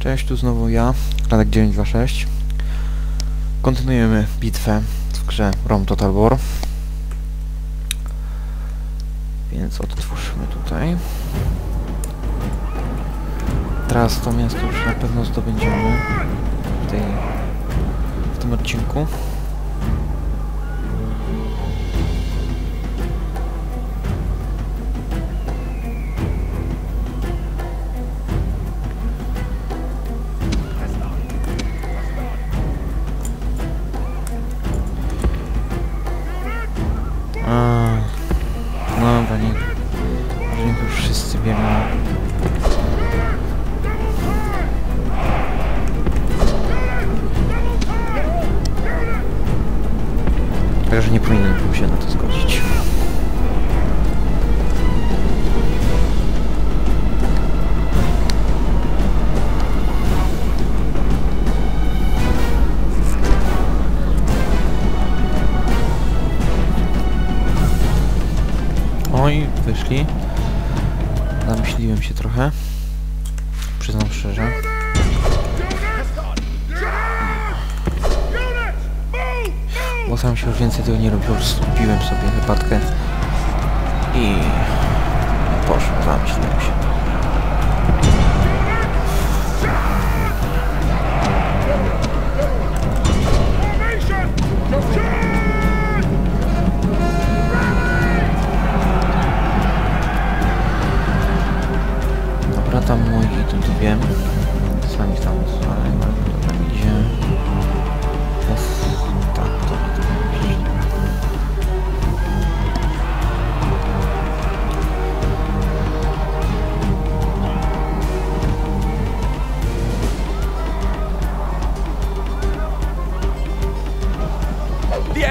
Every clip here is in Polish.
Cześć, tu znowu ja, Radek926. Kontynuujemy bitwę w grze Rome Total War. Więc odtwórzmy tutaj. Teraz to miasto już na pewno zdobędziemy w, tej, w tym odcinku. Wyszli. Zamyśliłem się trochę. Przyznam szczerze. Bo sam się już więcej tego nie robił, skupiłem sobie wypadkę i poszło, zamyśliłem się.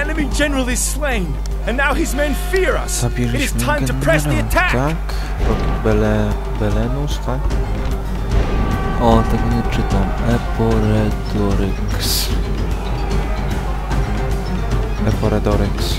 Enemy general is slain, and now his men fear us. It is time to press the generała, attack. tak? Od Bele, Belenus, tak? O, tego nie czytam. Eporedoryx. Eporedoryx.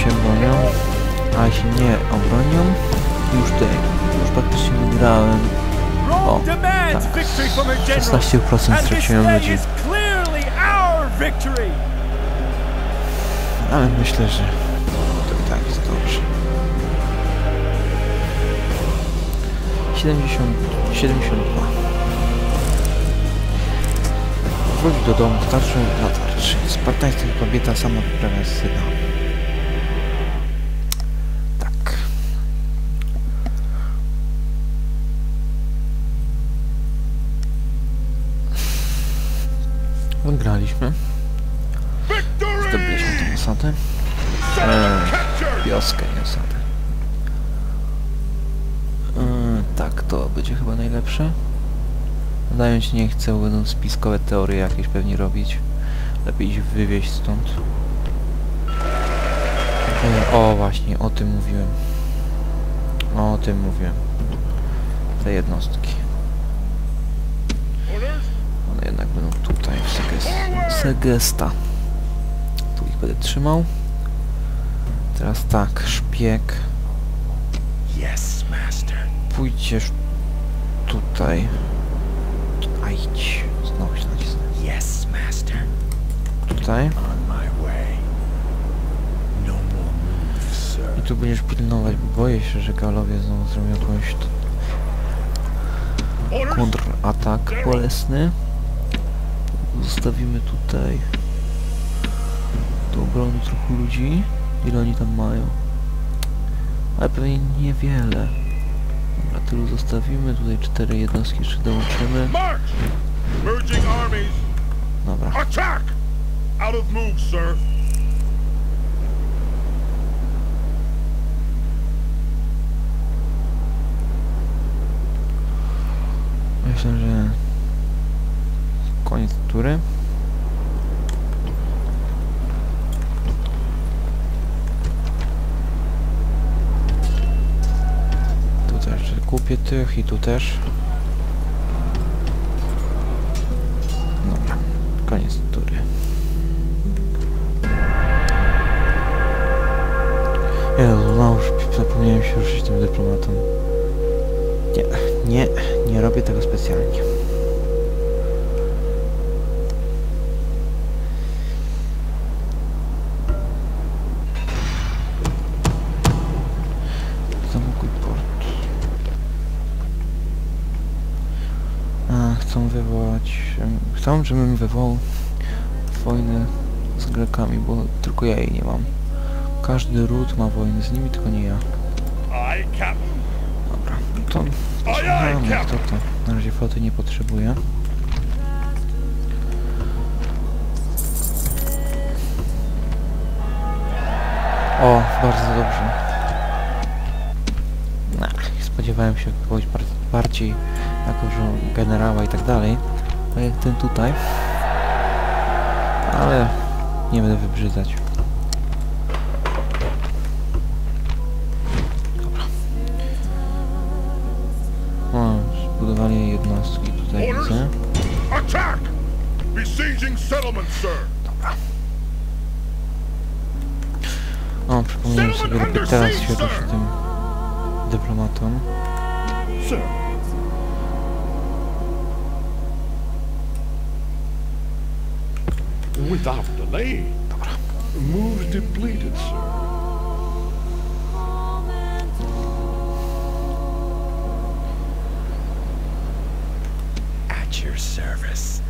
Się, bronią. A jeśli nie obronią, już tutaj, już praktycznie wygrałem. O, tak. victory from her general. 16% And this straciłem ludzi. Ale myślę, że to i tak jest dobrze. 70, 72. Wróć do domu, starszy na tarczy. Spartańska kobieta sama wyprawia syna. Wygraliśmy. Zdobyliśmy tę osadę. Eee, wioskę, nie osadę. Eee, tak, to będzie chyba najlepsze. Zająć nie chcę, będą spiskowe teorie jakieś pewnie robić. Lepiej iść wywieźć stąd. Eee, o, właśnie, o tym mówiłem. O tym mówiłem. Te jednostki. One jednak będą Seges- Segesta. Tu ich będę trzymał. Teraz tak, szpieg. Yes, master. Pójdziesz tutaj. A idź. Znowu się nacisnę. Yes, master. Tutaj. No. I tu będziesz pilnować, bo boję się, że Galowie znowu zrobią jakąś kontratak bolesny. Zostawimy tutaj punktu obrony trochę ludzi. Ile oni tam mają? Ale pewnie niewiele. Dobra, tylu zostawimy. Tutaj cztery jednostki jeszcze dołączymy. Dobra. Attack! Out of move, sir. Myślę, że koniec tury. Tu też jeszcze kupię tych i tu też. Dobra, koniec tury. Jezu, no już zapomniałem się ruszyć tym dyplomatą. Nie, nie, nie robię tego specjalnie. Żebym wywołał wojnę z Grekami, bo tylko ja jej nie mam. Każdy ród ma wojnę z nimi, tylko nie ja. Dobra, to aye, Mamy Captain. kto to. Na razie floty nie potrzebuję. O, bardzo dobrze. Nah, spodziewałem się kogoś bar bardziej jako że generała i tak dalej, tak jak ten tutaj. Ale nie będę wybrzydzać. O, zbudowali jednostki tutaj widzę. Dobra. O, przypomniałem sobie, teraz się tym dyplomatą. Sir. Without delay. Dobra. Moves depleted, sir. At your service.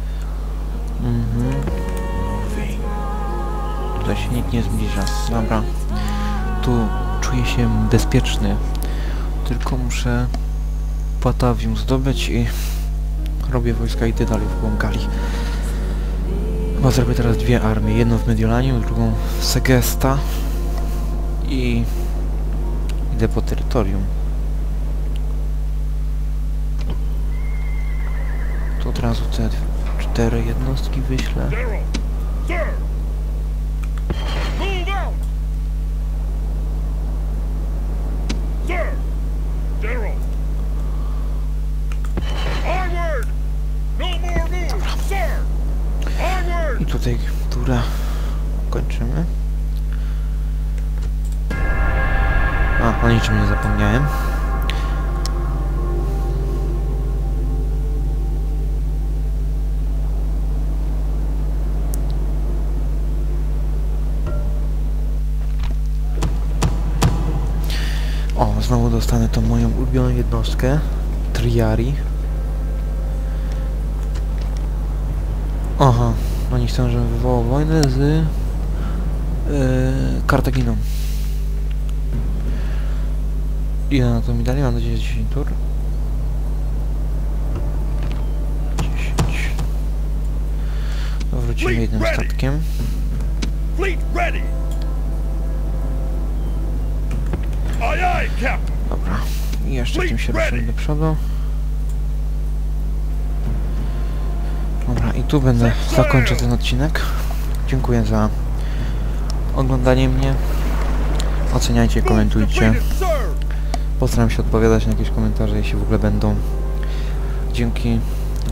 Mhm. Moving. Tutaj się nikt nie zbliża. Dobra. Tu czuję się bezpieczny. Tylko muszę Patavium zdobyć i robię wojska i idę dalej w głąb Chyba zrobię teraz dwie armie. Jedną w Mediolanie, drugą w Segesta i idę po terytorium. Tu od razu te cztery jednostki wyślę. General. Sir. Move out. Sir. General. Onward. No more moves, sir. Onward. I tutaj turę kończymy. A, o niczym nie zapomniałem. O, znowu dostanę tą moją ulubioną jednostkę. Triari. Aha, oni chcą, żebym wywołał wojnę z yy, Kartaginą. Ile na to mi dali? Mam nadzieję, że 10 tur. 10. Wrócimy jednym statkiem. Dobra. I jeszcze tym się ruszymy do przodu. Dobra, i tu będę zakończę ten odcinek. Dziękuję za oglądanie mnie. Oceniajcie, komentujcie. Postaram się odpowiadać na jakieś komentarze, jeśli w ogóle będą. Dzięki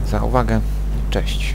za uwagę. Cześć.